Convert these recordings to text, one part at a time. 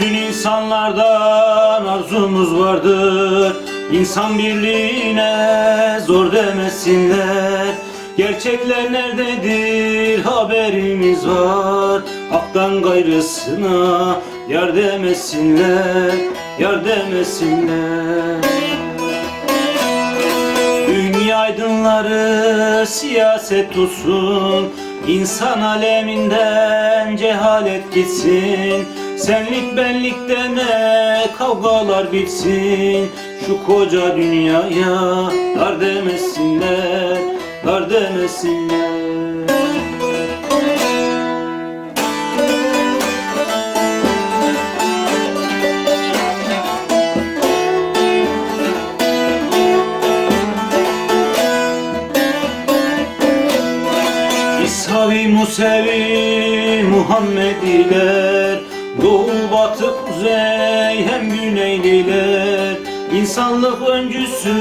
Bütün insanlardan arzumuz vardır. İnsan birliğine zor demesinler. Gerçekler nerededir? Haberimiz var. Haktan gayrısına yar demesinler Yar demesinler. Dünya aydınları siyaset tutsun. İnsan aleminden cehalet gitsin Senlik benlik deme kavgalar bitsin. Şu koca dünyaya dar demesinler Dar demesinler. İshavi Musevi Muhammediler Doğu batı kuzey hem güneyliler İnsanlık öncüsü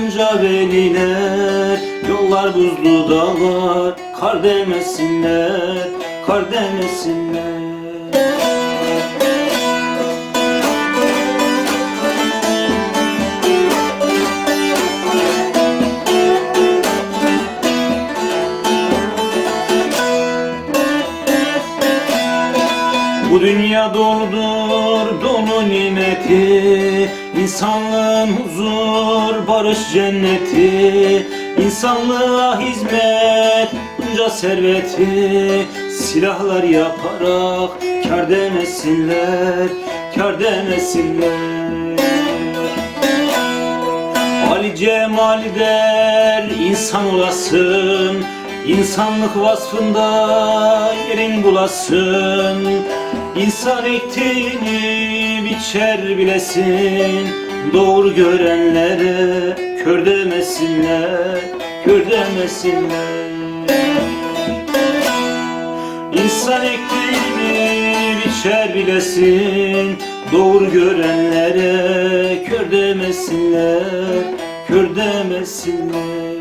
unca veliler. Yollar buzlu dağlar kar demesinler Kar demesinler Bu dünya doludur dolu nimeti. İnsanlığın huzur barış cenneti. İnsanlığa hizmet bunca serveti. Silahlar yaparak kar demesinler Kar demesinler. Ali Cemal der insan olasın İnsanlık vasfında yerin bulasın. İnsan ektiğini biçer bilesin. Doğru görenlere kör demesinler Kör demesinler. İnsan ektiğini biçer bilesin. Doğru görenlere kör demesinler Kör demesinler